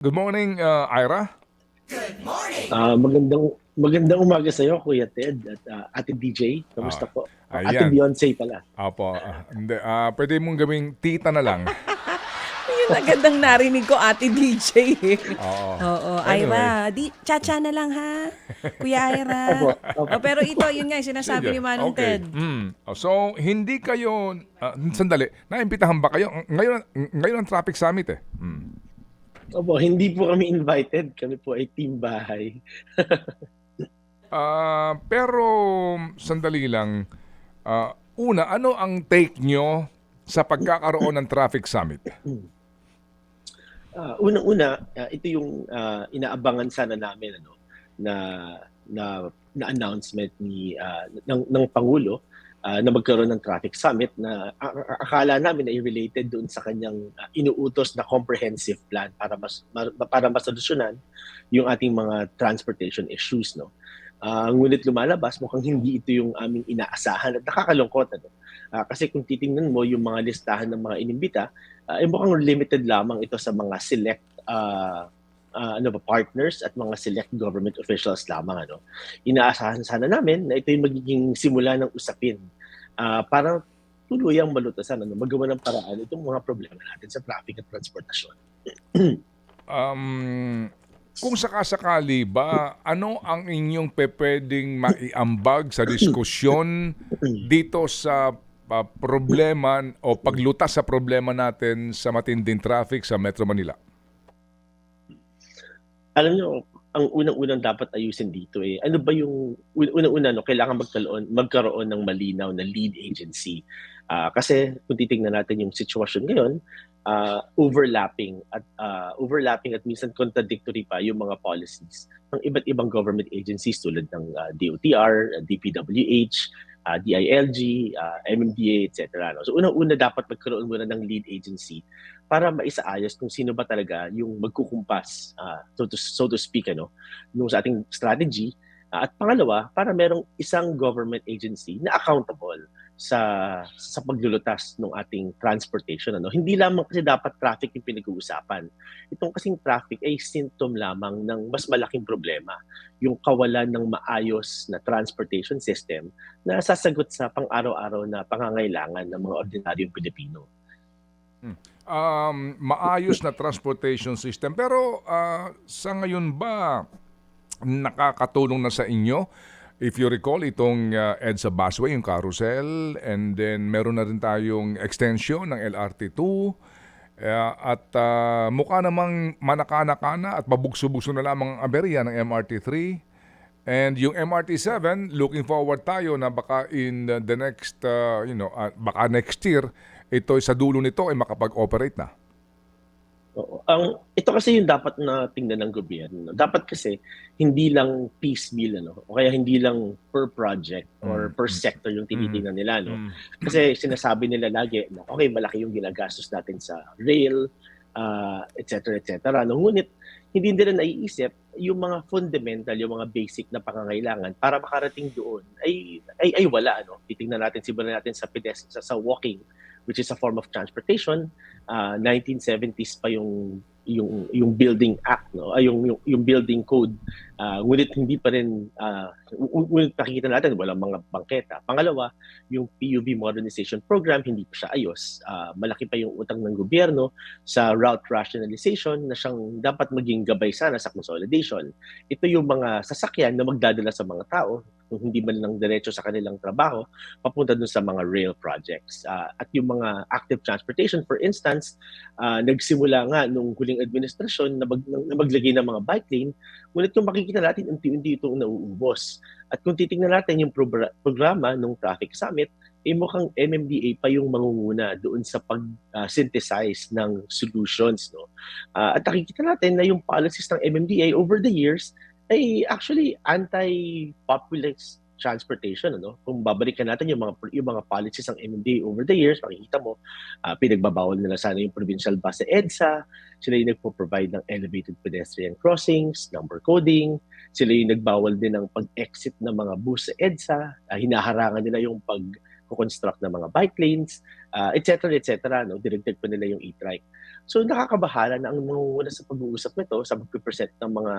Good morning, uh, Ira. Ah, magandang magandang umaga sa iyo, Kuya Ted at ah, Ate DJ. Kamusta Ah, po? Ate ayan. Beyonce pala. Apo, ah, hindi, ah, pwede mong gawing tita na lang. Yun agad ang narinig ko, Ate DJ. Oo. Oo. Ira. Di, chacha na lang ha. Kuya Ira. Opo, opo. Oh, pero ito, yun nga, yung sinasabi ni Manong okay. Ted. Mm. Oh, So, hindi kayo, ah, sandali, naimbitahan ba kayo? Ngayon, ngayon ang traffic summit eh. Mm. Opo, hindi po kami invited. Kami po ay team bahay. Ah, pero, sandali lang, Ah, una, ano ang take nyo sa pagkakaroon ng traffic summit? Ah, unang-una, ah, ito yung ah, inaabangan sana namin ano na na na announcement ni ah, ng ng pangulo ah, na magkaroon ng traffic summit na akala namin ay related doon sa kanyang ah, inuutos na comprehensive plan para mas ma- para masolusyonan yung ating mga transportation issues no. Ah, ngunit lumalabas mukhang hindi ito yung aming inaasahan at nakakalungkot ano. Ah, kasi kung titingnan mo yung mga listahan ng mga inimbita, eh, mukhang limited lamang ito sa mga select ah, ah, ano ba partners at mga select government officials lamang ano. Inaasahan sana namin na ito yung magiging simula ng usapin ah, para tuluyang malutasan ano, magawa ng paraan itong mga problema natin sa traffic at transportasyon. Um, kung sakasakali ba, ano ang inyong pepeding maiambag sa diskusyon dito sa ah, problema o paglutas sa problema natin sa matinding traffic sa Metro Manila? alam nyo, ang unang-unang dapat ayusin dito eh, ano ba yung, un- unang-una, no, kailangan magkaroon, magkaroon ng malinaw na lead agency. Ah, kasi kung titingnan natin yung sitwasyon ngayon, ah, overlapping at ah, overlapping at minsan contradictory pa yung mga policies ng iba't ibang government agencies tulad ng ah, DOTR, DPWH, ah, DILG, ah, MMDA, etc. No? So unang-una dapat magkaroon muna ng lead agency para maisaayos kung sino ba talaga yung magkukumpas ah, so to so to speak ano nung sa ating strategy Ah, at pangalawa para merong isang government agency na accountable sa sa paglulutas ng ating transportation ano hindi lamang kasi dapat traffic yung pinag-uusapan itong kasing traffic ay symptom lamang ng mas malaking problema yung kawalan ng maayos na transportation system na sasagot sa pang-araw-araw na pangangailangan ng mga ordinaryong Pilipino Um, maayos na transportation system. Pero ah, sa ngayon ba, nakakatulong na sa inyo? If you recall, itong ah, EDSA busway, yung carousel, and then meron na rin tayong extension ng LRT2, eh, at ah, mukha namang manakana-kana at mabugso-bugso na lamang ang aberya ng MRT3. And yung MRT7, looking forward tayo na baka in the, next, ah, you know, ah, baka next year, ito sa dulo nito ay makapag-operate na. Oo. Ang ito kasi yung dapat na tingnan ng gobyerno. Dapat kasi hindi lang piecemeal ano, o kaya hindi lang per project or Mm. per sector yung tinitingnan nila no. Mm. Kasi sinasabi nila lagi na okay, malaki yung ginagastos natin sa rail, uh, et cetera, et cetera. No? Ngunit hindi nila naiisip yung mga fundamental, yung mga basic na pangangailangan para makarating doon ay ay, ay wala ano. Titingnan natin simulan natin sa pedestrian sa, sa walking which is a form of transportation. Uh, 1970s pa yung yung yung building act no? Ay yung yung, yung building code. Uh, ngunit hindi pa rin uh, ngunit nakikita natin walang mga bangketa. Pangalawa yung PUV modernization program hindi pa siya ayos. Uh, malaki pa yung utang ng gobyerno sa route rationalization na siyang dapat maging gabay sana sa consolidation. Ito yung mga sasakyan na magdadala sa mga tao kung hindi man lang diretso sa kanilang trabaho papunta dun sa mga rail projects. Uh, at yung mga active transportation for instance uh, nagsimula nga nung huling administrasyon na, mag, na maglagay ng mga bike lane ngunit kung makikita natin unti-unti itong nauubos. At kung titingnan natin yung progr- programa ng traffic summit eh mukhang MMDA pa yung mangunguna doon sa pag-synthesize ng solutions no? Ah, at nakikita natin na yung policies ng MMDA over the years ay actually anti-populist transportation ano kung babalikan natin yung mga yung mga policies ng MMDA over the years makikita mo ah, pinagbabawal nila sana yung provincial bus sa EDSA sila yung nagpo-provide ng elevated pedestrian crossings number coding sila yung nagbawal din ng pag-exit ng mga bus sa EDSA ah, hinaharangan nila yung pag construct ng mga bike lanes, uh, et cetera, et cetera. No? Directed pa nila yung e-trike. So nakakabahala na ang mangunguna sa pag-uusap nito, sa pag-present ng mga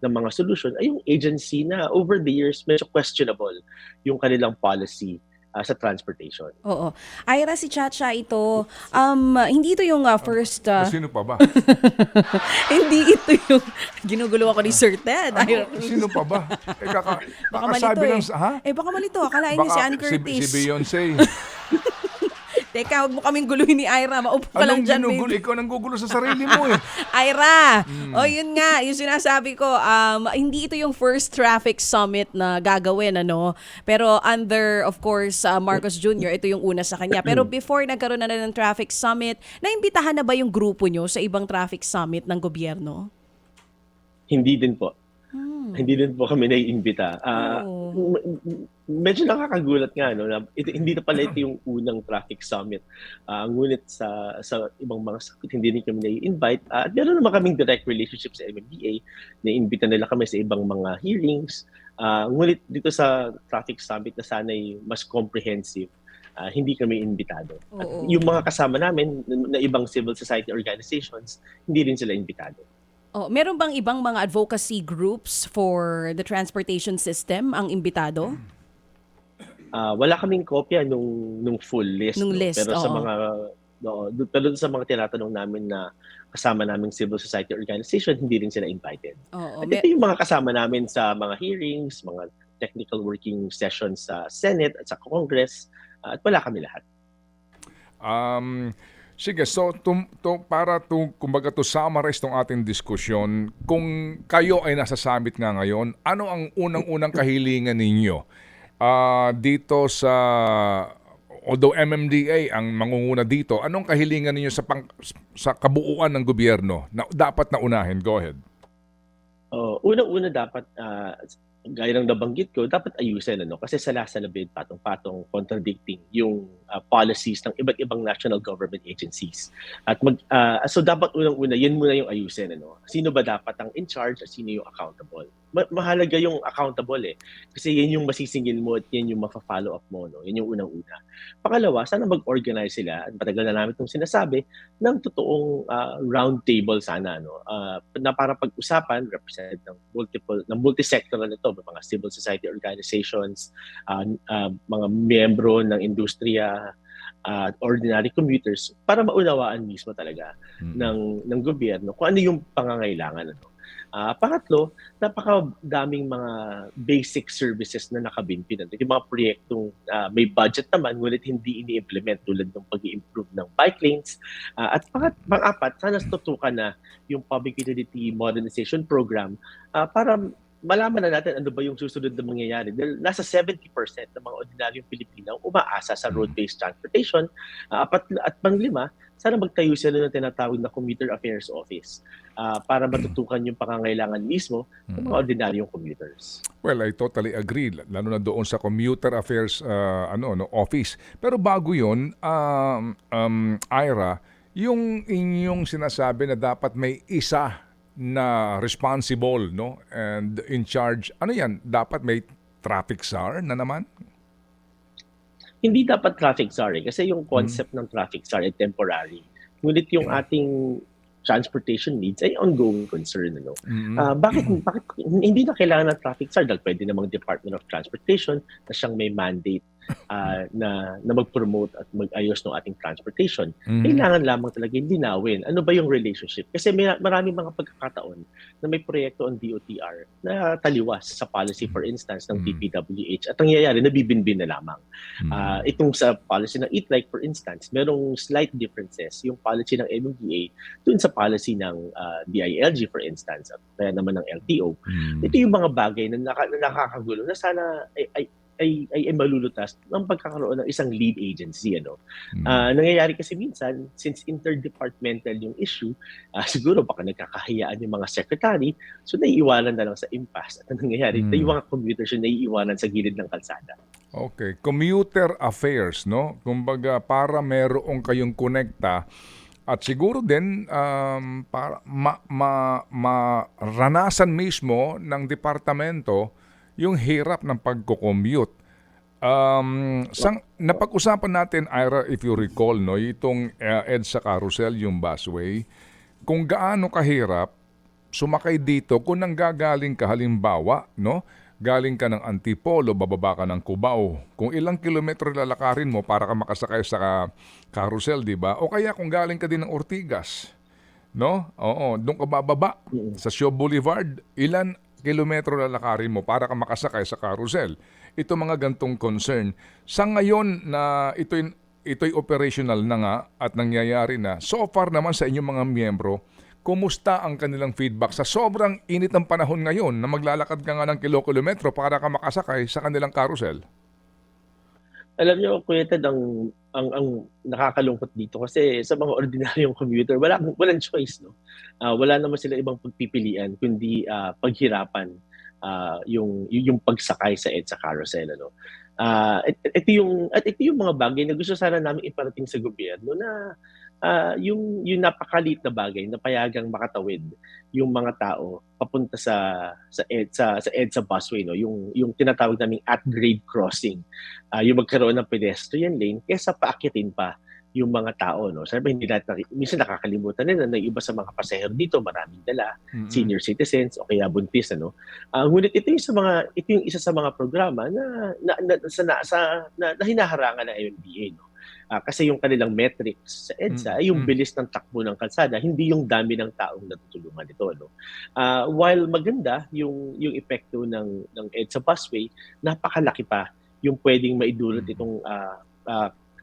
ng mga solution ay yung agency na over the years medyo questionable yung kanilang policy ah, sa transportation. Oo. Ira, si Chacha ito, um, hindi ito yung ah, first, ah, Sino pa ba? hindi ito yung, ginugulo ako ni Sir Ted. Ano? Sino pa ba? Eh, kaka, baka malito eh. sa- ha? Eh, baka malito. Akalain niyo si Ann si, Curtis. si Beyonce. Teka, huwag mo kaming guluhin ni Ira. Maupo ka lang Anong dyan. ginugulo? Ikaw nang gugulo sa sarili mo eh. Ira! Hmm. O yun nga, yung sinasabi ko, um, hindi ito yung first traffic summit na gagawin, ano? Pero under, of course, uh, Marcos Jr., ito yung una sa kanya. Pero before nagkaroon na ng traffic summit, naimbitahan na ba yung grupo nyo sa ibang traffic summit ng gobyerno? Hindi din po. Hmm. Hindi din po kami naiimbita. Ah, Oo. m- m- medyo nakakagulat nga no na ito, hindi na pala ito yung unang traffic summit. Ah, ngunit sa sa ibang mga sakit hindi rin kami nai-invite. Ah, at meron naman kaming direct relationship sa MMDA. Naiimbita nila kami sa ibang mga hearings. Ah, ngunit dito sa traffic summit na sana'y mas comprehensive, ah, hindi kami imbitado. At Oo. yung mga kasama namin na ibang civil society organizations, hindi rin sila imbitado. Oh, meron bang ibang mga advocacy groups for the transportation system ang imbitado? Ah, wala kaming kopya nung nung full list. Nung no? list, Pero sa oo. mga no, do- pero sa mga tinatanong namin na kasama naming civil society organization, hindi rin sila invited. Oo, At ito yung mga kasama namin sa mga hearings, mga technical working sessions sa Senate at sa Congress, ah, at wala kami lahat. Um, sige, so tum, to, para to, kumbaga to summarize tong ating diskusyon, kung kayo ay nasa summit nga ngayon, ano ang unang-unang kahilingan ninyo Ah, dito sa although MMDA ang mangunguna dito, anong kahilingan ninyo sa pang, sa kabuuan ng gobyerno na dapat na unahin? Go ahead. Oh, unang-una dapat ah, gaya ng nabanggit ko, dapat ayusin ano kasi sala-salabid patong-patong contradicting yung ah, policies ng iba't ibang national government agencies. At mag ah, so dapat unang-una yan muna yung ayusin ano. Sino ba dapat ang in charge at sino yung accountable? Ma- mahalaga yung accountable eh. Kasi yan yung masisingil mo at yan yung mafa-follow up mo no. Yan yung unang-una. Pangalawa, sana mag-organize sila at matagal na namin itong sinasabi ng totoong ah, round table sana no Ah, na para pag-usapan represent ng multiple ng multi-sectoral ito mga civil society organizations ah, ah, mga miyembro ng industriya at ordinary commuters para maunawaan mismo talaga ng ng gobyerno kung ano yung pangangailangan ano Ah, pangatlo, napakadaming mga basic services na nakabinpi nandun. Yung mga proyektong ah, may budget naman, ngunit hindi ini-implement tulad ng pag improve ng bike lanes. Ah, at pangat, pang-apat, sana tutukan na yung Public Utility Modernization Program ah, para malaman na natin ano ba yung susunod na mangyayari. Dahil nasa 70% ng mga ordinaryong Pilipino umaasa sa road-based transportation. Ah, apat, at panglima, sana magtayo sila ng tinatawag na Commuter Affairs Office ah, para matutukan yung pangangailangan mismo ng mga ordinaryong commuters. Well, I totally agree lalo na doon sa commuter affairs uh, ano no office. Pero bago 'yon, um, um Ira, yung inyong sinasabi na dapat may isa na responsible no and in charge. Ano 'yan? Dapat may traffic czar na naman? Hindi dapat traffic czar eh, kasi yung concept ng traffic czar ay temporary. Ngunit yung ating transportation needs ay ongoing concern. Ano? Mm. Ah, bakit, bakit hindi na kailangan ng traffic czar dahil pwede namang Department of Transportation na siyang may mandate ah, na, na mag-promote at mag-ayos ng ating transportation. Mm. Kailangan lamang talaga yung linawin. Ano ba yung relationship? Kasi may maraming mga pagkakataon na may proyekto ang DOTR na taliwas sa policy for instance ng. DPWH at ang nangyayari nabibinbin na lamang. Mm. Ah, itong sa policy ng Eat Like for instance, merong slight differences yung policy ng MMDA dun sa policy ng ah, DILG for instance at kaya naman ng LTO. Mm. Ito yung mga bagay na, naka, na nakakagulo na sana ay, ay, ay, ay, ay malulutas ng pagkakaroon ng isang lead agency. Ano? Mm. Ah, nangyayari kasi minsan, since interdepartmental yung issue, ah, siguro baka nagkakahiyaan yung mga secretary, so naiiwanan na lang sa impasse. At ang nangyayari, Mm. yung mga commuters yung naiiwanan sa gilid ng kalsada. Okay, commuter affairs, no? Kumbaga para merong kayong konekta at siguro din um, para ma, ma, maranasan mismo ng departamento yung hirap ng pagko-commute. Um, sang, napag-usapan natin, Ira, if you recall, no, itong uh, EDSA Carousel, yung busway, kung gaano kahirap sumakay dito kung nanggagaling ka halimbawa, no? Galing ka ng Antipolo, bababa ka ng Cubao. Kung ilang kilometro lalakarin mo para ka makasakay sa carousel, di ba? O kaya kung galing ka din ng Ortigas, no? Oo, doon ka bababa sa Shaw Boulevard, ilan kilometro lalakarin mo para ka makasakay sa carousel. Ito mga gantong concern. Sa ngayon na ito'y ito'y operational na nga at nangyayari na, so far naman sa inyong mga miyembro, kumusta ang kanilang feedback sa sobrang init ng panahon ngayon na maglalakad ka nga ng kilo-kilometro para ka makasakay sa kanilang carousel? Alam niyo, Kuya Ted, ang, ang, ang nakakalungkot dito kasi sa mga ordinaryong commuter, wala, walang choice. No? Ah, wala naman sila ibang pagpipilian kundi ah, paghirapan ah, yung, yung pagsakay sa EDSA carousel. Ano? Et- ito yung, at ito yung mga bagay na gusto sana namin iparating sa gobyerno na ah, yung, yung napakalit na bagay na payagang makatawid yung mga tao papunta sa sa EDSA sa EDSA busway no? Yung yung tinatawag naming at grade crossing. Ah yung magkaroon ng pedestrian lane kaysa paakyatin pa yung mga tao no? Sabi hindi natin minsan nakakalimutan nila na iba sa mga pasahero dito maraming dala Mm-mm. senior citizens o kaya buntis ano? Ah, ngunit ito yung sa mga ito yung isa sa mga programa na na, na sa na, sa na, na hinaharangan ng MMDA no Ah, kasi yung kanilang metrics sa EDSA Mm, ay yung mm. bilis ng takbo ng kalsada hindi yung dami ng taong natutulungan nito no Ah, while maganda yung yung epekto ng ng EDSA busway napakalaki pa yung pwedeng maidulot Mm. itong ah,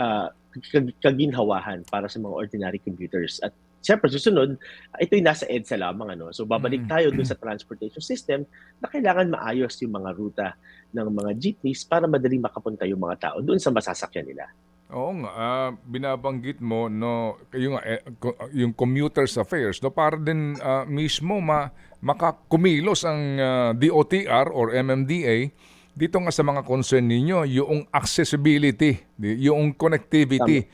ah, kag- kaginhawahan para sa mga ordinary commuters at Siyempre, susunod, ito'y nasa EDSA lamang. Ano? So, babalik Mm. tayo dun sa transportation system na kailangan maayos yung mga ruta ng mga jeepneys para madali makapunta yung mga tao doon sa masasakyan nila. Oo nga, ah, binabanggit mo no yung eh, co- yung commuters affairs no para din ah, mismo ma makakumilos ang ah, DOTR or MMDA dito nga sa mga concern ninyo yung accessibility, yung connectivity.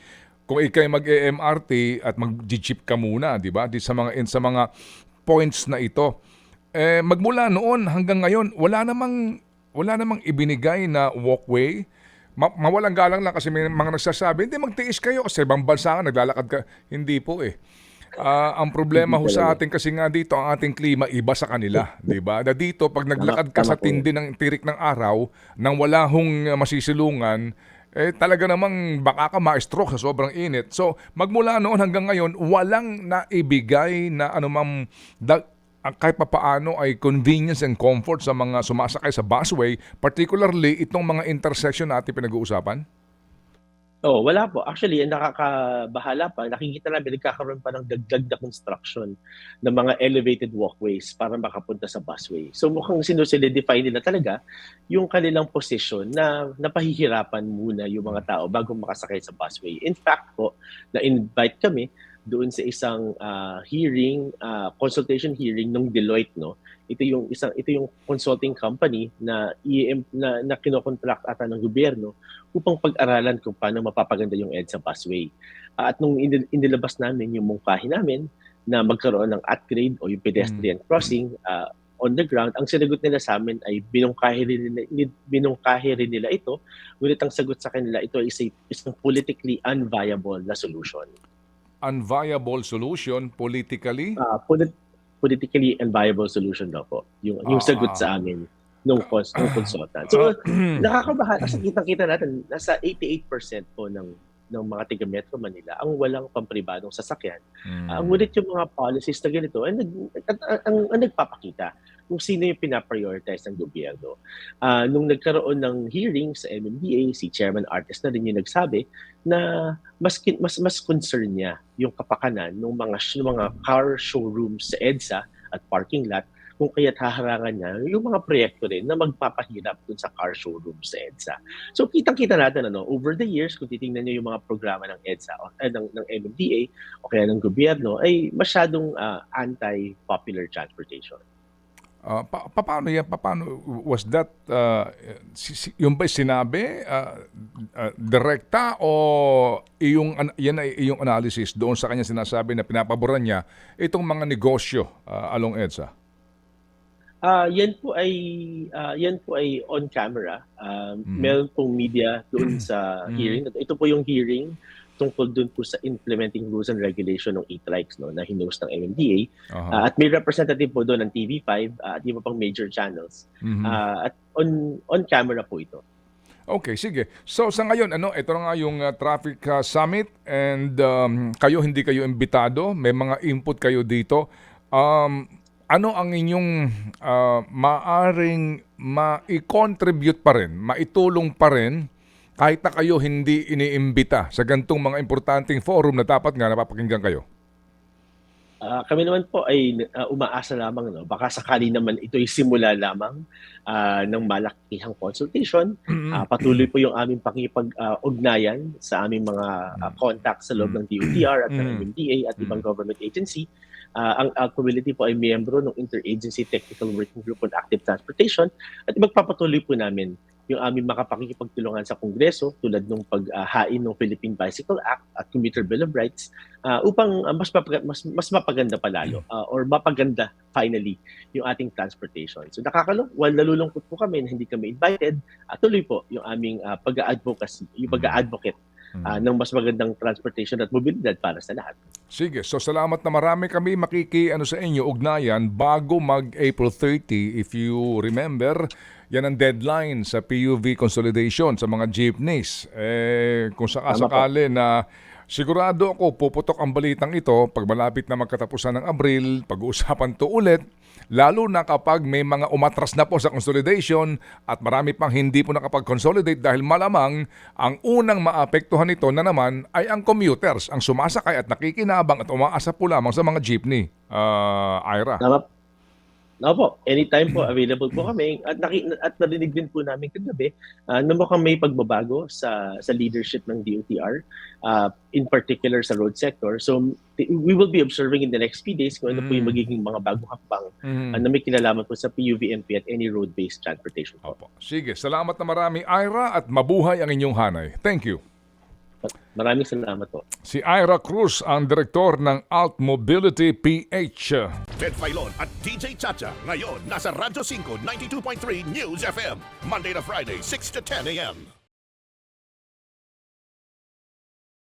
Kung ikay mag-MRT at mag-jeep ka muna, di ba? Di sa mga in sa mga points na ito. Eh magmula noon hanggang ngayon wala namang wala namang ibinigay na walkway Ma- mawalang galang lang kasi may mga nagsasabi, hindi magtiis kayo kasi ibang bansa nga naglalakad ka. Hindi po eh. Ah, ang problema ho sa atin kasi nga dito ang ating klima iba sa kanila, 'di ba? Na dito pag naglakad ka sa tindi ng tirik ng araw nang wala hong uh, masisilungan, eh talaga namang baka ka ma-stroke sa sobrang init. So, magmula noon hanggang ngayon, walang naibigay na anumang da- ang kahit papaano ay convenience and comfort sa mga sumasakay sa busway, particularly itong mga intersection na ating pinag-uusapan? Oh, wala po. Actually, nakakabahala pa, nakikita namin nagkakaroon pa ng dagdag na construction ng mga elevated walkways para makapunta sa busway. So mukhang sinusolidify nila talaga yung kanilang position na napahihirapan muna yung mga tao bago makasakay sa busway. In fact po, na-invite kami doon sa isang ah, hearing, ah, consultation hearing ng Deloitte, no? Ito yung isang ito yung consulting company na EM na, na kinokontract ata ng gobyerno upang pag-aralan kung paano mapapaganda yung EDSA busway. Ah, at nung inil- inilabas namin yung mungkahi namin na magkaroon ng at-grade o yung pedestrian crossing ah, on the ground, ang sinagot nila sa amin ay binungkahi rin nila, ni- binungkahi rin nila ito. Ngunit ang sagot sa kanila, ito ay isa- isang politically unviable na solution. Unviable solution politically? Ah, polit- politically unviable solution daw po. Yung, yung Ah. sagot sa amin nung, cons- nung consultant. So, nakakabahala kasi kitang-kita natin nasa 88% po ng ng mga taga Metro Manila ang walang pampribadong sasakyan. Hmm. Ah, ngunit yung mga policies na ganito ay nag, at, at- ang, ang nagpapakita kung sino yung pinaprioritize ng gobyerno. Ah, nung nagkaroon ng hearing sa MMDA, si Chairman Artes na rin yung nagsabi na mas mas mas concern niya yung kapakanan ng mga ng mga car showrooms sa EDSA at parking lot kung kaya't haharangan niya yung mga proyekto rin na magpapahirap dun sa car showroom sa EDSA. So kitang-kita natin ano, over the years kung titingnan niyo yung mga programa ng EDSA o eh, ng, ng MMDA o kaya ng gobyerno ay masyadong ah, anti-popular transportation. Ah, pa- pa- paano yan? Pa- Paano was that uh, si, si- yung ba sinabi ah, ah, direkta o iyong an- yan ay iyong analysis doon sa kanya sinasabi na pinapaboran niya itong mga negosyo ah, along EDSA? Ah, yan po ay ah, yan po ay on camera. Um, Mhm. Meron pong media doon sa Mhm. hearing. Ito po yung hearing tungkol doon po sa implementing rules and regulation ng e-trikes no, na hinost ng MMDA. Aha. Ah, at may representative po doon ng TV5 ah, at iba pang major channels. Mhm. Ah, at on on camera po ito. Okay, sige. So sa ngayon, ano, ito na nga yung uh, traffic uh, summit and um, kayo hindi kayo imbitado, may mga input kayo dito. Um, ano ang inyong uh, maaring ma-contribute pa rin, maitulong pa rin kahit na kayo hindi iniimbita sa gantong mga importanteng forum na dapat nga napapakinggan kayo? Ah, kami naman po ay ah, umaasa lamang no baka sakali naman ito'y simula lamang ah, ng malakihang consultation Ah, patuloy po yung aming pakipag-ugnayan sa aming mga ah, contacts sa loob ng DOTR at ng Mm. MMDA at ibang government agency. Ah, ang uh, community po ay miyembro ng Interagency Technical Working Group on Active Transportation at magpapatuloy po namin yung aming makapakikipagtulungan sa Kongreso tulad ng paghain ng Philippine Bicycle Act at Commuter Bill of Rights ah, upang ah, mas, mapaga- mas, mas mapaganda palalo ah, or mapaganda finally yung ating transportation. So nakakalung, while nalulungkot po kami na hindi kami invited, at tuloy po yung aming ah, pag-advocacy, yung pag-advocate ah, ng mas magandang transportation at mobilidad para sa lahat. Sige, so salamat na marami kami makiki ano sa inyo ugnayan bago mag April 30 if you remember yan ang deadline sa PUV consolidation sa mga jeepneys. Eh, kung sakasakali na sigurado ako puputok ang balitang ito pag malapit na magkatapusan ng Abril, pag-uusapan to ulit, lalo na kapag may mga umatras na po sa consolidation at marami pang hindi po nakapag-consolidate dahil malamang ang unang maapektuhan nito na naman ay ang commuters, ang sumasakay at nakikinabang at umaasa po lamang sa mga jeepney. Ah, Ira. Tama? No po, anytime po available po kami at naki, at narinig din po namin kagabi uh, na mukhang may pagbabago sa sa leadership ng DOTR uh, in particular sa road sector. So we will be observing in the next few days kung ano po yung Mm. magiging mga bagong hakbang Mhm. uh, na may kinalaman po sa PUVMP at any road-based transportation. po. Opo. Sige, salamat na marami Ira at mabuhay ang inyong hanay. Thank you. Maraming salamat po. Si Ira Cruz ang direktor ng Alt Mobility PH. Ted Filon at DJ Chacha. Ngayon, nasa Radyo 5, 92.3 News FM. Monday to Friday, 6 to 10 a.m.